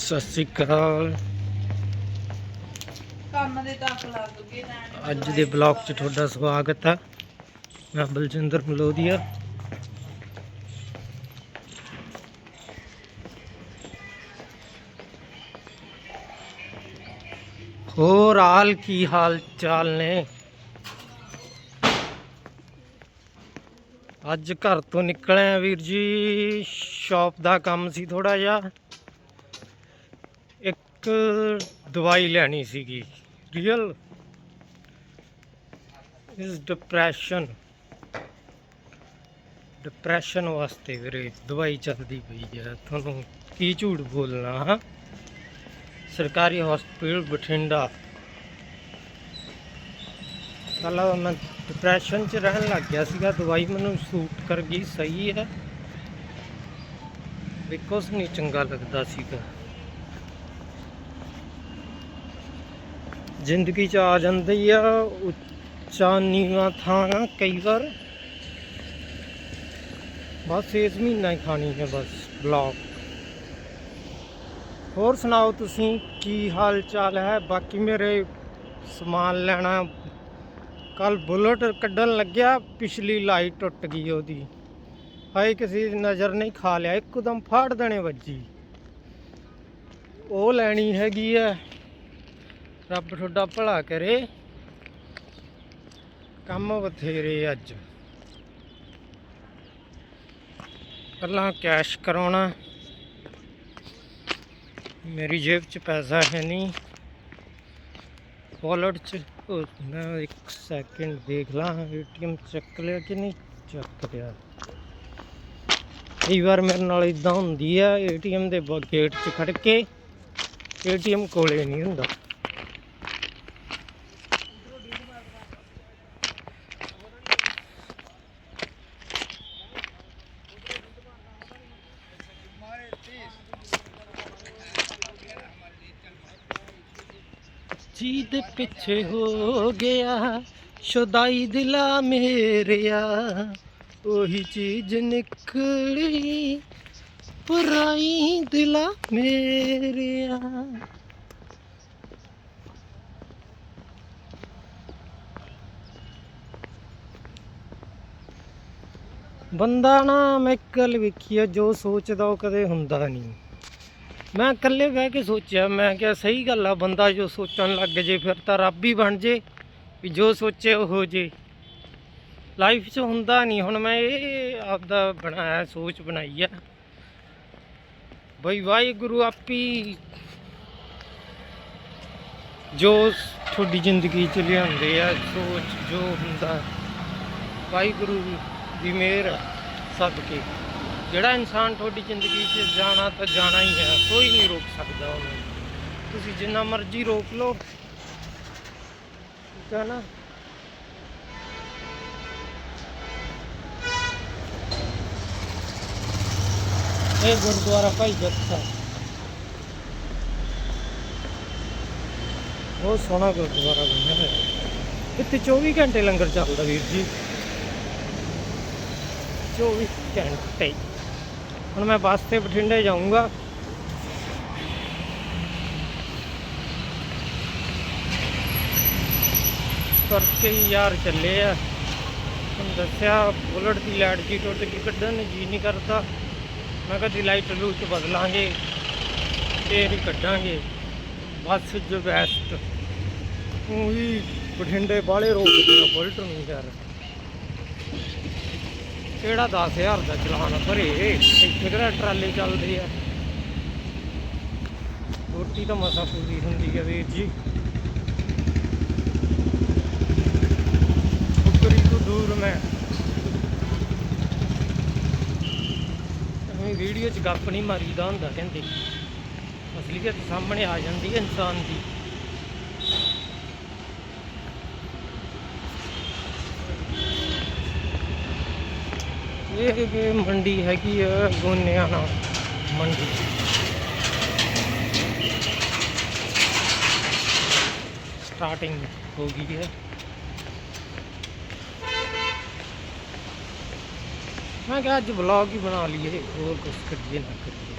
ਸਤਿ ਸ਼੍ਰੀ ਅਕਾਲ। ਕੰਮ ਦੇ ਤੱਕ ਲੱਗ ਗਏ ਨਾ। ਅੱਜ ਦੇ ਬਲੌਗ 'ਚ ਤੁਹਾਡਾ ਸਵਾਗਤ ਹੈ ਮੈਂ ਬਲਜਿੰਦਰ ਮਲੋਦੀਆ। ਹੋਰ ਹਾਲ ਕੀ ਹਾਲ ਚਾਲ ਨੇ? ਅੱਜ ਘਰ ਤੋਂ ਨਿਕਲੇ ਆ ਵੀਰ ਜੀ। ਸ਼ਾਪ ਦਾ ਕੰਮ ਸੀ ਥੋੜਾ ਜਿਹਾ। ਇੱਕ ਦਵਾਈ ਲੈਣੀ ਸੀਗੀ ਰੀਅਲ ਇਸ ਡਿਪਰੈਸ਼ਨ ਡਿਪਰੈਸ਼ਨ ਵਾਸਤੇ ਵੀਰੇ ਦਵਾਈ ਚੱਲਦੀ ਪਈ ਹੈ ਤੁਹਾਨੂੰ ਕੀ ਝੂਠ ਬੋਲਣਾ, ਹਾਂ? ਸਰਕਾਰੀ ਹਸਪੀਟਲ ਬਠਿੰਡਾ। ਪਹਿਲਾਂ ਮੈਂ ਡਿਪਰੈਸ਼ਨ ਚ ਰਹਿਣ ਲੱਗ ਗਿਆ ਸੀਗਾ, ਦਵਾਈ ਮੈਨੂੰ ਸੂਟ ਕਰ ਗਈ, ਸਹੀ ਹੈ। ਵੀ ਕੁਛ ਨਹੀਂ ਚੰਗਾ ਲੱਗਦਾ ਸੀਗਾ। ਜ਼ਿੰਦਗੀ ਚ ਆ ਜਾਂਦੀ ਆ, ਉੱਚਾ ਨੀਵਾਂ ਥਾਂ ਕਈ ਵਾਰ। ਬਸ ਇਸ ਮਹੀਨਾ ਹੀ ਖਾਣੀ ਹੈ ਬਸ ਬਲੌਗ। ਹੋਰ ਸੁਣਾਓ ਤੁਸੀਂ, ਕੀ ਹਾਲ ਚਾਲ ਹੈ? ਬਾਕੀ ਮੇਰੇ ਸਮਾਨ ਲੈਣਾ ਕੱਲ ਬੁਲਟ ਕੱਢਣ ਲੱਗਿਆ, ਪਿਛਲੀ ਲਾਈਟ ਟੁੱਟ ਗਈ ਉਹਦੀ। ਹਾਏ, ਕਿਸੇ ਦੀ ਨਜ਼ਰ ਨਹੀਂ ਖਾ ਲਿਆ, ਇੱਕਦਮ ਫਾੜ ਦੇਣੇ ਵੱਜੀ। ਉਹ ਲੈਣੀ ਹੈਗੀ ਹੈ। ਰੱਬ ਤੁਹਾਡਾ ਭਲਾ ਕਰੇ। ਕੰਮ ਬਥੇਰੇ ਅੱਜ। ਪਹਿਲਾਂ ਕੈਸ਼ ਕਰਾਉਣਾ। ਮੇਰੀ ਜੇਬ 'ਚ ਪੈਸਾ ਹੈ ਨਹੀਂ। ਵਾਲਟ 'ਚ ਮੈਂ ਇੱਕ ਸੈਕਿੰਡ ਦੇਖ ਲਾਂ, ਏਟੀਐਮ ਚੱਕ ਲਿਆ ਕਿ ਨਹੀਂ? ਚੱਕ ਲਿਆ। ਕਈ ਵਾਰ ਮੇਰੇ ਨਾਲ ਇਦਾਂ ਹੁੰਦੀ ਆ, ਏਟੀਐਮ ਦੇ ਗੇਟ 'ਚ ਖੜ ਕੇ ਏਟੀਐਮ ਕੋਲੇ ਨਹੀਂ ਹੁੰਦਾ। ਜੀ ਪਿੱਛੇ ਹੋ ਗਿਆ, ਸ਼ੁਦਾਈ ਦਿਲਾ ਮੇਰਿਆ। ਉਹੀ ਚੀਜ਼ ਨਿਕਲੀ ਪਰਾਈ ਦਿਲਾ ਮੇਰਿਆ। ਬੰਦਾ ਨਾ ਮੈਂ ਇੱਕ ਵੇਖੀ ਆ, ਜੋ ਸੋਚਦਾ ਉਹ ਕਦੇ ਹੁੰਦਾ ਨਹੀਂ। ਮੈਂ ਇਕੱਲੇ ਬਹਿ ਕੇ ਸੋਚਿਆ, ਮੈਂ ਕਿਹਾ ਸਹੀ ਗੱਲ ਆ, ਬੰਦਾ ਜੋ ਸੋਚਣ ਲੱਗ ਜੇ ਫਿਰ ਤਾਂ ਰੱਬ ਹੀ ਬਣ ਜੇ, ਵੀ ਜੋ ਸੋਚੇ ਉਹ ਜੇ। ਲਾਈਫ 'ਚ ਹੁੰਦਾ ਨਹੀਂ, ਹੁਣ ਮੈਂ ਇਹ ਆਪਦਾ ਬਣਾਇਆ, ਸੋਚ ਬਣਾਈ ਆ। ਬਈ ਵਾਹਿਗੁਰੂ ਆਪੀ ਜੋ ਤੁਹਾਡੀ ਜ਼ਿੰਦਗੀ 'ਚ ਲਿਆਉਂਦੇ ਆ, ਸੋਚ ਜੋ ਹੁੰਦਾ, ਵਾਹਿਗੁਰੂ ਦੀ ਮਿਹਰ ਸਦਕੇ ਜਿਹੜਾ ਇਨਸਾਨ ਤੁਹਾਡੀ ਜ਼ਿੰਦਗੀ 'ਚ ਜਾਣਾ ਤਾਂ ਜਾਣਾ ਹੀ ਹੈ, ਕੋਈ ਨਹੀਂ ਰੋਕ ਸਕਦਾ ਉਹਨੂੰ। ਤੁਸੀਂ ਜਿੰਨਾ ਮਰਜ਼ੀ ਰੋਕ ਲਓ। ਠੀਕ ਹੈ ਨਾ? ਇਹ ਗੁਰਦੁਆਰਾ ਭਾਈ ਜੱਸਾ ਬਹੁਤ ਸੋਹਣਾ ਗੁਰਦੁਆਰਾ ਬਣਿਆ ਹੋਇਆ ਇੱਥੇ 24 ਘੰਟੇ ਲੰਗਰ ਚੱਲਦਾ ਵੀਰ ਜੀ। 24 ਘੰਟੇ। ਹੁਣ ਮੈਂ ਬੱਸ ਤੇ ਬਠਿੰਡੇ ਜਾਊਂਗਾ। ਕਰਕੇ ਹੀ ਯਾਰ ਚੱਲੇ ਆ। ਤੁਹਾਨੂੰ ਦੱਸਿਆ ਬੁਲਟ ਦੀ ਲਾਈਟ ਜੀ ਟੁੱਟ ਕੇ ਕੱਢਣ ਨੂੰ ਜੀ ਨਹੀਂ ਕਰਦਾ। ਮੈਂ ਕਿਹਾ ਦੀ ਲਾਈਟ 'ਚ ਬਦਲਾਂਗੇ, ਫੇਰ ਹੀ ਕੱਢਾਂਗੇ। ਬੱਸ ਜੋ ਬੈਸਟ ਉਹੀ ਬਠਿੰਡੇ ਬਾਲੇ ਰੋਕ ਬੁਲਟ ਨੂੰ ਯਾਰ। ਕਿਹੜਾ 10000 ਦਾ ਚਲਾਨ ਭਰੇ? ਇੱਥੇ ਕਿਹੜਾ ਟਰਾਲੇ ਚੱਲਦੇ ਆ? ਰੋਟੀ ਤਾਂ ਮਸਾ ਪੂਰੀ ਹੁੰਦੀ ਹੈ ਵੀਰ ਜੀ। ਫੁਕਰੀ ਤੋਂ ਦੂਰ ਮੈਂ। ਅਸੀਂ ਵੀਡੀਓ 'ਚ ਗੱਪ ਨਹੀਂ ਮਾਰੀਦਾ ਹੁੰਦਾ ਕਹਿੰਦੇ। ਅਸਲੀਅਤ ਸਾਹਮਣੇ ਆ ਜਾਂਦੀ ਹੈ ਇਨਸਾਨ ਦੀ। मंडी ਮੰਡੀ मंडी ਆ ਗੋਨਿਆਣਾ ਮੰਡੀ। ਸਟਾਰਟਿੰਗ ਹੋ मैं क्या आज ब्लॉग ही बना लिए और कुछ करिए ना करिए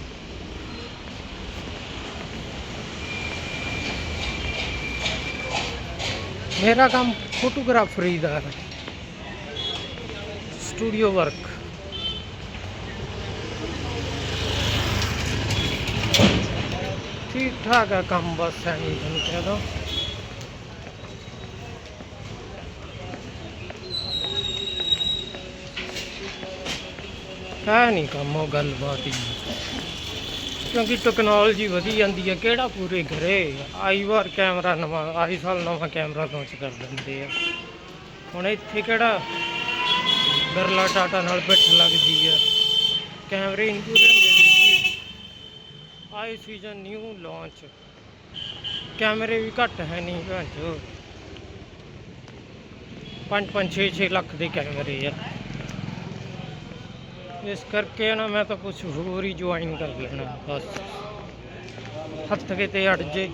मेरा काम फोटोग्राफरी का है स्टूडियो वर्क ਠੀਕ ਠਾਕ ਹੈ ਕੰਮ ਬਸ ਐਂ ਹੀ ਤੁਹਾਨੂੰ ਕਹਿ ਦੋ। ਹੈ ਨਹੀਂ ਕੰਮ ਉਹ ਗੱਲਬਾਤ ਹੀ। ਕਿਉਂਕਿ ਟੈਕਨੋਲੋਜੀ ਵਧੀ ਜਾਂਦੀ ਹੈ ਕਿਹੜਾ ਪੂਰੇ ਘਰੇ? ਆਈ ਵਾਰ ਕੈਮਰਾ ਨਵਾਂ ਆਈ ਸਾਲ ਨਵਾਂ ਕੈਮਰਾ ਲਾਂਚ ਕਰ ਦਿੰਦੇ ਆ। ਹੁਣ ਇੱਥੇ ਕਿਹੜਾ? ਬਿਰਲਾ ਟਾਟਾ ਨਾਲ ਪਿੱਠ ਲੱਗਦੀ ਆ। ਕੈਮਰੇ ਹੀ ਨਹੀਂ ਪੂਰੇ ਹੁੰਦੇ। ਆਈ ਸੀਜ਼ਨ ਨਿਊ ਲਾਂਚ। ਕੈਮਰੇ ਵੀ ਘੱਟ ਹੈ ਨਹੀਂ ਭੈਣ ਚੋ। 5 5 6 6 ਲੱਖ ਦੇ ਕੈਮਰੇ ਆ। ਇਸ ਕਰਕੇ ਨਾ ਮੈਂ ਤਾਂ ਕੁਝ ਹੋਰ ਹੀ ਜੁਆਇਨ ਕਰ ਲੈਣਾ, ਬਸ। ਹੱਥ ਕਿਤੇ ਅੜ ਜੇ।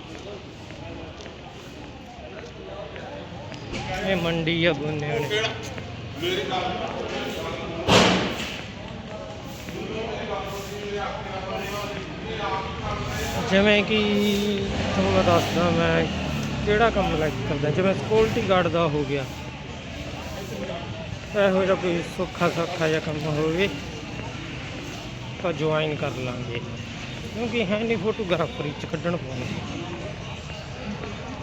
ਇਹ ਮੰਡੀ ਆ ਬੁੰਨਿਆਂ ਨੇ। ਜਿਵੇਂ ਕਿ ਤੁਹਾਨੂੰ ਮੈਂ ਦੱਸਦਾ ਮੈਂ ਕਿਹੜਾ ਕੰਮ ਲਾਈਕ ਕਰਦਾ, ਜਿਵੇਂ ਸਿਕਿਉਰਿਟੀ ਗਾਰਡ ਦਾ ਹੋ ਗਿਆ। ਇਹੋ ਜਿਹਾ ਕੋਈ ਸੁੱਖਾ ਸੌਖਾ ਜਿਹਾ ਕੰਮ ਹੋਵੇ ਤਾਂ ਜੁਆਇਨ ਕਰ ਲਾਂਗੇ। ਕਿਉਂਕਿ ਹੈ ਨਹੀਂ ਫੋਟੋਗ੍ਰਾਫਰੀ ਚ ਕੱਢਣ ਪਾਉਂਦੇ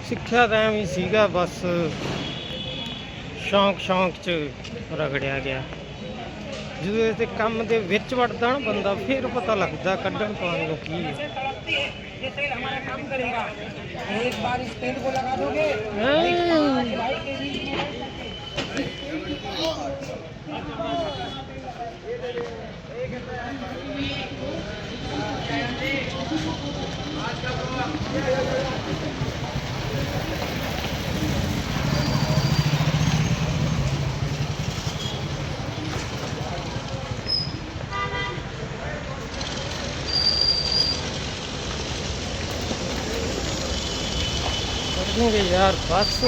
ਸਿੱਖਿਆ ਤਾਂ ਐਵੇਂ ਸੀਗਾ, ਬਸ ਸ਼ੌਂਕ ਸ਼ੌਂਕ ਚ ਰਗੜਿਆ ਗਿਆ। ਜਦੋਂ ਇਸ ਕੰਮ ਦੇ ਵਿੱਚ ਵੜਦਾ ਨਾ ਬੰਦਾ ਫਿਰ ਪਤਾ ਲੱਗਦਾ ਕੱਢਣ ਪਾਉਣ ਨੂੰ ਕੀ ਹੈ ये तेल हमारा काम करेगा एक बार इस तेल को लगा दोगे ਹੈਂ। भाई के ਬੈਠੋਗੇ ਯਾਰ ਬਸ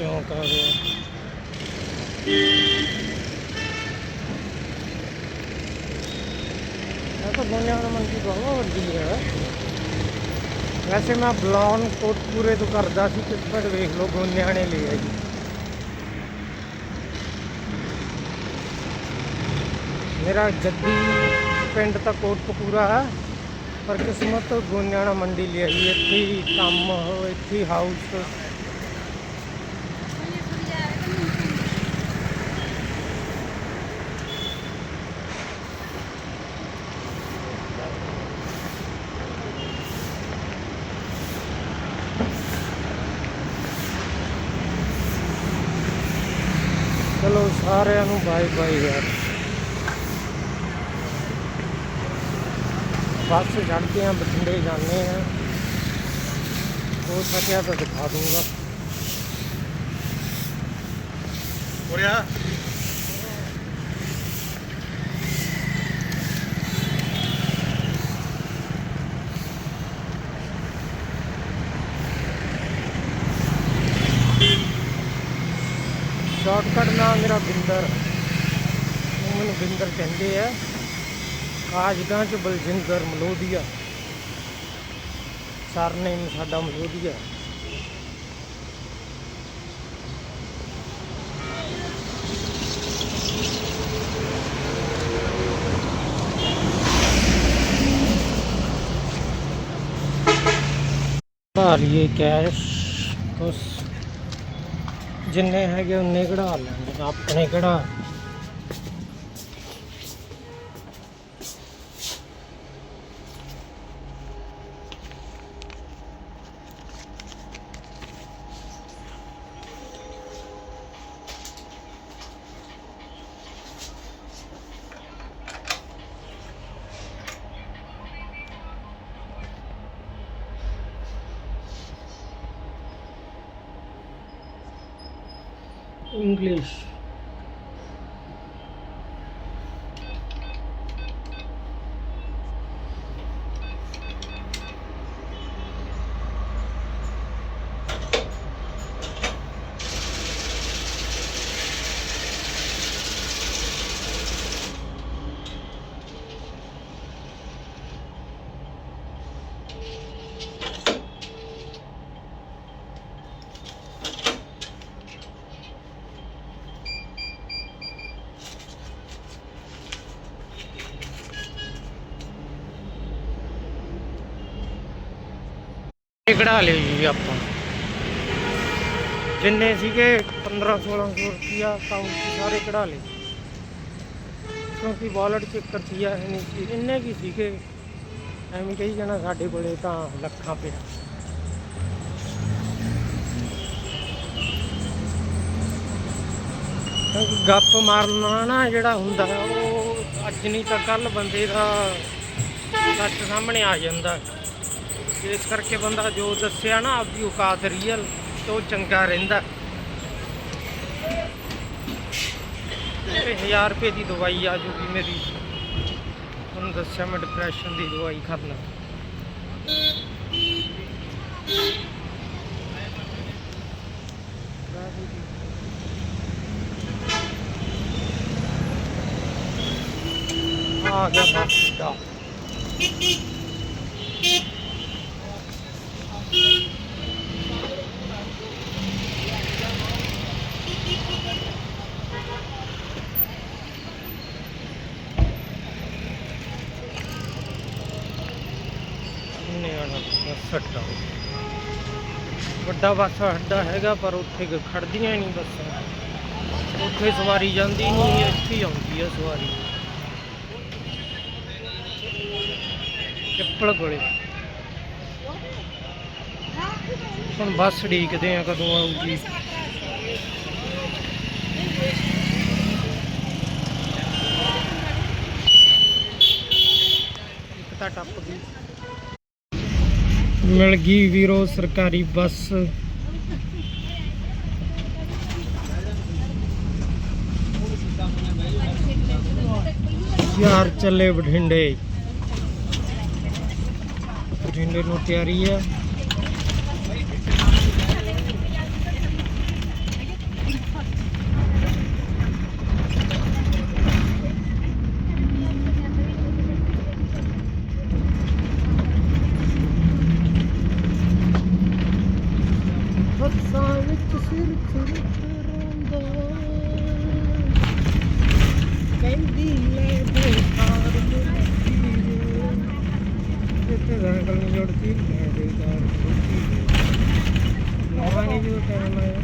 ਚੌਂਕ ਆ ਗਿਆ। ਇਹ ਤਾਂ ਬੋਲਿਆਣਾ ਮੰਡੀ ਬਹੁਤ ਵੱਡੀ ਹੈ ਵੈਸੇ ਮੈਂ ਬਲੌਨ ਕੋਟਪੂਰੇ ਤੋਂ ਕਰਦਾ ਸੀ ਕਿਸਮਤ ਵੇਖ ਲਓ ਗੋਨਿਆਂ ਨੇ ਲਿਆ ਜੀ ਮੇਰਾ ਜੱਦੀ ਪਿੰਡ ਤਾਂ ਕੋਟਪੂਰਾ ਹੈ ਪਰ ਕਿਸਮਤ ਗੋਨਿਆਣਾ ਮੰਡੀ ਲਿਆ ਜੀ ਇੱਥੇ ਹੀ ਕੰਮ, ਇੱਥੇ ਹਾਊਸ ਚਲੋ ਸਾਰਿਆਂ ਨੂੰ ਬਾਏ ਬਾਏ ਯਾਰ। ਬੱਸ ਚੜ੍ਹਦੇ ਆ, ਬਠਿੰਡੇ ਜਾਂਦੇ ਆ। ਹੋ ਸਕਿਆ ਤਾਂ ਦਿਖਾ ਦੂੰਗਾ ਉਰਿਆ ਸ਼ਾਰਟਕਟ ਨਾਮ ਮੇਰਾ ਬਿੰਦਰ ਉਹ ਮੈਨੂੰ ਬਿੰਦਰ ਕਹਿੰਦੇ ਆ, ਕਾਜਗਾਂ ਚ ਬਲਜਿੰਦਰ ਮਲੋਦੀਆ। ਸਰਨੇਮ ਸਾਡਾ ਮਲੋਦੀਆ। ਭਾਰੀਏ ਕੈਸ਼, ਬਸ। ਜਿੰਨੇ ਹੈਗੇ ਉਨੇ ਕਢਾ ਲੈਂਦੇ ਆਪਣੇ ਕਿਹੜਾ English. ਕਢਾ ਲਿਓ ਜੀ ਆਪਾਂ। ਜਿੰਨੇ ਸੀਗੇ 15 1600 ਰੁਪਿਆ ਅਕਾਊਂਟ ਸਾਰੇ ਕਢਾ ਲਏ। ਕਿਉਂਕਿ ਵਾਲਟ 'ਚ ਰੁਪਿਆ ਹੈ ਨਹੀਂ ਸੀ ਇੰਨੇ ਕੀ ਸੀਗੇ, ਐਵੇਂ ਕਹੀ ਜਾਣਾ ਸਾਡੇ ਕੋਲੇ ਤਾਂ ਲੱਖਾਂ ਪਿਆ। ਗੱਪ ਮਾਰਨਾ ਨਾ ਜਿਹੜਾ ਹੁੰਦਾ ਉਹ ਅੱਜ ਨਹੀਂ ਤਾਂ ਕੱਲ ਬੰਦੇ ਦਾ ਸੱਚ ਸਾਹਮਣੇ ਆ ਜਾਂਦਾ। ਇਸ ਕਰਕੇ ਬੰਦਾ ਜੋ ਦੱਸਿਆ ਨਾ ਆਪਦੀ ਔਕਾਤ ਰੀਅਲ ਤੇ ਉਹ ਚੰਗਾ ਰਹਿੰਦਾ। ਤੇ 1000 ਰੁਪਏ ਦੀ ਦਵਾਈ ਆ ਜੂਗੀ ਮੇਰੀ। ਤੁਹਾਨੂੰ ਦੱਸਿਆ ਮੈਂ ਡਿਪਰੈਸ਼ਨ ਦੀ ਦਵਾਈ ਖਾਣਾ ਆ ਗਿਆ ਬੱਸ ਦਾ ਨੇ ਆਣਾ ਬੱਸ ਅੱਡਾ ਵੱਡਾ ਬੱਸ ਅੱਡਾ ਹੈਗਾ, ਪਰ ਉੱਥੇ ਖੜਦੀਆਂ ਹੀ ਨਹੀਂ ਬੱਸਾਂ। ਉੱਥੇ ਸਵਾਰੀ ਜਾਂਦੀ ਨਹੀਂ ਇੱਥੇ ਹੀ ਆਉਂਦੀ ਹੈ ਸਵਾਰੀ। ਚੱਪਲ ਕੋਲੇ। ਹੁਣ ਬੱਸ ਢੀਕਦੇ ਆ, ਕਦੋਂ ਆਊਗੀ? ਇੱਕ ਤਾਂ ਟੱਪ ਗਈ। ਮਿਲ ਗਈ ਵੀਰੋ ਸਰਕਾਰੀ ਬੱਸ। ਯਾਰ ਚੱਲੇ ਬਠਿੰਡੇ। ਬਠਿੰਡੇ ਨੂੰ ਤਿਆਰੀ ਹੈ ਬੱਸਾਂ ਵਿੱਚ ਸਿਰ ਚੁਰਦਾ ਕਹਿੰਦੀ ਲੈ ਦੇ ਹਾਰ ਮੁੱਠੀ ਜਿੱਤੇ ਰੰਗਲ ਨੂੰ ਜੋੜਤੀ ਲੈ ਦੇ ਹਾਰ। ਮੁੱਠੀ ਨਵਾਂ ਨਹੀਂ ਜੋ ਕਰਨਾ ਹੈ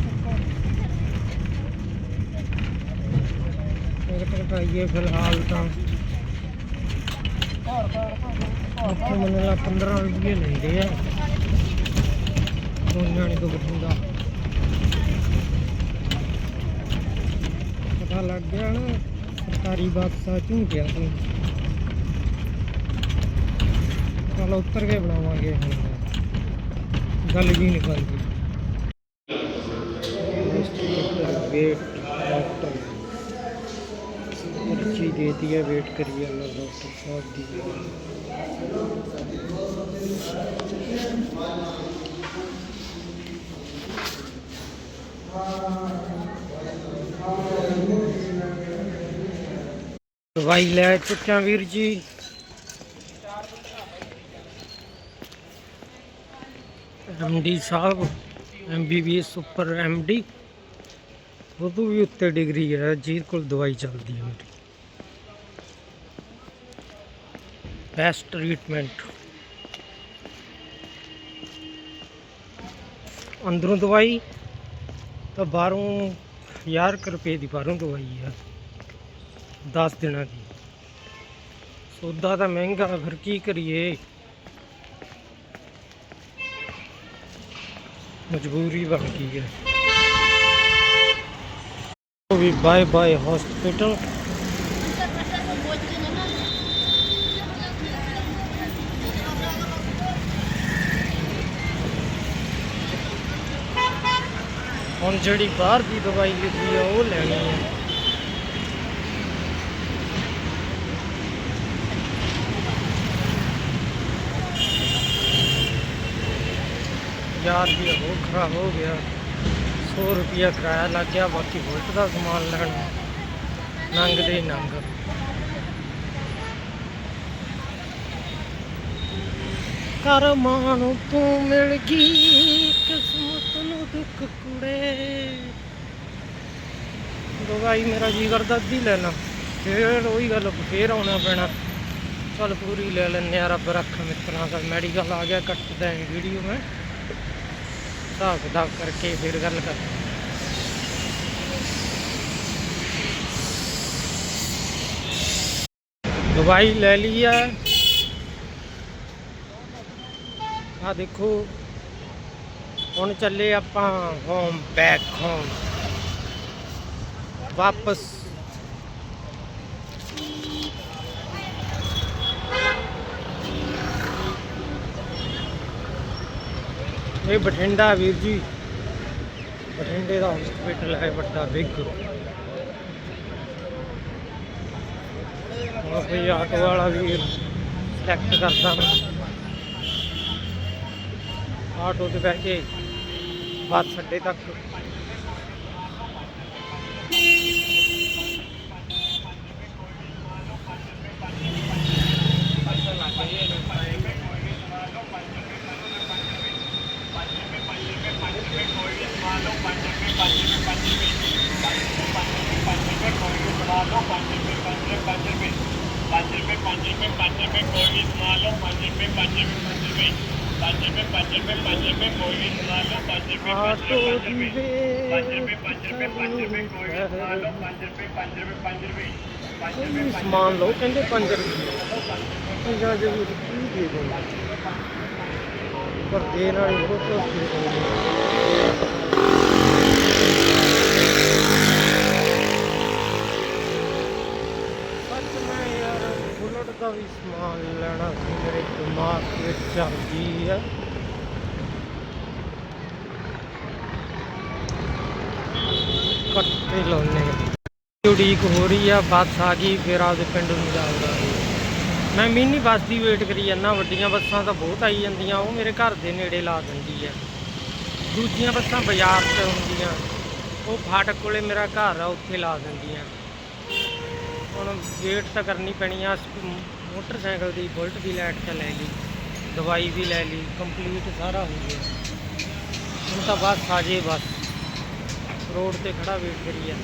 ਮੇਰੇ ਕੋਲ ਪਾਈਏ ਫਿਲਹਾਲ ਤਾਂ ਉੱਥੇ ਮੈਨੂੰ ਲਾ 15 ਰੁਪਏ ਲੈਂਦੇ ਆ। ਦੋਨਾਂ ਨੇ ਤੋਂ ਬਠਿੰਡਾ ਪਤਾ ਲੱਗ ਗਿਆ ਨਾ ਸਰਕਾਰੀ ਬੱਸ ਆ ਝੂਠਿਆ ਤੋਂ ਚਲ ਉੱਤਰ ਕੇ ਬਣਾਵਾਂਗੇ ਹੁਣ ਗੱਲ ਵੀ ਨਹੀਂ ਬਣਦੀ ਵੇਟ ਡਾਕਟਰ ਪਰਚੀ ਦੇਤੀ ਹੈ ਵੇਟ ਕਰੀਏ ਅੱਲਾ ਡਾਕਟਰ ਸਾਹਿਬ ਦੀ ਦਵਾਈ ਲੈ ਚੁੱਕਿਆ ਵੀਰ ਜੀ। ਐਮਡੀ ਸਾਹਿਬ ਐਮਬੀਬੀਐਸ ਉੱਪਰ ਐਮਡੀ ਉਦੋਂ ਵੀ ਉੱਤੇ ਡਿਗਰੀ ਹੈ ਜਿਹਦੇ ਕੋਲ ਦਵਾਈ ਚੱਲਦੀ ਹੈ ਮੇਰੀ ਬੈਸਟ ਟ੍ਰੀਟਮੈਂਟ ਅੰਦਰੋਂ ਦਵਾਈ। ਤਾਂ ਬਾਹਰੋਂ 1000 ਕੁ ਰੁਪਏ ਦੀ ਬਾਹਰੋਂ ਦਵਾਈ ਆ 10 ਦਿਨਾਂ ਦੀ। ਸੌਦਾ ਤਾਂ ਮਹਿੰਗਾ, ਫਿਰ ਕੀ ਕਰੀਏ? ਮਜਬੂਰੀ ਬਣ ਗਈ ਹੈ। ਵੀ ਬਾਏ ਬਾਏ ਹਸਪੀਟਲ ਹੁਣ ਜਿਹੜੀ ਬਾਹਰ ਦੀ ਦਵਾਈ ਲਿਖੀ ਆ, ਉਹ ਲੈਣੀ ਹੈ ਯਾਰ ਵੀ ਉਹ ਖਰਾਬ ਹੋ ਗਿਆ। 100 ਰੁਪਿਆ ਕਿਰਾਇਆ ਲੱਗ ਗਿਆ, ਬਾਕੀ ਬੁਲਟ ਦਾ ਸਮਾਨ ਲੈਣ? ਨੰਗ ਦੇ ਨੰਗ। ਕਰਮਾਂ ਨੂੰ ਤੂੰ ਮਿਲ ਗਈ, ਕਿਸਮਤ ਦੁੱਖ ਕੁੜੇ। ਦਵਾਈ ਮੇਰਾ ਜੀ ਕਰਦਾ ਅੱਧੀ ਲੈ ਲਾਂ। ਫੇਰ ਉਹੀ ਗੱਲ, ਫੇਰ ਆਉਣਾ ਪੈਣਾ। ਚੱਲ ਪੂਰੀ ਲੈ ਲੈਂਦੇ ਆ ਰੱਬ ਰੱਖ ਮਿੱਤਰਾਂ ਦਾ। ਮੈਡੀਕਲ ਆ ਗਿਆ ਕੱਟਦਾ ਹੈ ਵੀਡੀਓ ਮੈਂ। ਹਿਸਾਬ ਕਿਤਾਬ ਕਰਕੇ ਫਿਰ ਗੱਲ ਕਰ। ਦਵਾਈ ਲੈ ਲਈ ਆ। ਆ ਦੇਖੋ। ਹੁਣ ਚੱਲੇ ਆਪਾਂ ਹੋਮ ਬੈਕ ਹੋਮ ਵਾਪਸ। ਇਹ ਬਠਿੰਡਾ ਵੀਰ ਜੀ। ਬਠਿੰਡੇ ਦਾ ਹਸਪੀਟਲ ਹੈ ਵੱਡਾ ਬਿਗ ਉਹ ਕੋਈ ਆਟੋ ਵਾਲਾ ਵੀਰ ਸਿਲੈਕਟ ਕਰਦਾ। ਆਟੋ ਤੇ ਬਹਿ ਕੇ ਬੱਸ ਅੱਡੇ ਤੱਕ ਆਟੋ ਦੀ ਵੇ ਸਮਾਨ ਲਓ ਕਹਿੰਦੇ 5 ਰੁਪਏ ਪੰਜਾਂ ਦੇ ਵਿੱਚ ਕੀ ਦੇ ਦੋ ਪਰ ਦੇਣ ਵਾਲੀ ਬਹੁਤ ਔਖੀ ਹੋਈ ਸੱਚ ਮੈਂ ਯਾਰ ਬੁਲਟ ਦਾ ਵੀ ਸਮਾਨ ਲੈਣਾ ਸੀ, ਮੇਰੇ ਦਿਮਾਗ ਵਿੱਚ ਚੱਲਦੀ ਹੈ ਕੱਟੇ ਲਾਉਨੇ ਉਡੀਕ ਹੋ ਰਹੀ ਆ, ਬੱਸ ਆ ਗਈ, ਫਿਰ ਆਪਦੇ ਪਿੰਡ ਨੂੰ ਜਾਊਗਾ ਮੈਂ ਮਿੰਨੀ ਬੱਸ ਦੀ ਵੇਟ ਕਰੀ ਜਾਂਦਾ, ਵੱਡੀਆਂ ਬੱਸਾਂ ਤਾਂ ਬਹੁਤ ਆਈ ਜਾਂਦੀਆਂ, ਉਹ ਮੇਰੇ ਘਰ ਦੇ ਨੇੜੇ ਲਾ ਦਿੰਦੀ ਆ। ਦੂਜੀਆਂ ਬੱਸਾਂ ਬਾਜ਼ਾਰ 'ਚ ਹੁੰਦੀਆਂ, ਉਹ ਫਾਟਕ ਕੋਲੇ ਮੇਰਾ ਘਰ ਆ, ਉੱਥੇ ਲਾ ਦਿੰਦੀਆਂ। ਹੁਣ ਵੇਟ ਤਾਂ ਕਰਨੀ ਪੈਣੀ ਆ ਮੋਟਰਸਾਈਕਲ ਦੀ ਬੁਲਟ ਦੀ ਲਾਈਟ ਤਾਂ ਲੈ ਲਈ, ਦਵਾਈ ਵੀ ਲੈ ਲਈ ਕੰਪਲੀਟ ਸਾਰਾ ਹੋ ਗਿਆ। ਹੁਣ ਤਾਂ ਬਸ ਆ ਜੇ ਬਸ। ਰੋਡ ਤੇ ਖੜਾ ਵੇਟ ਕਰੀ ਆ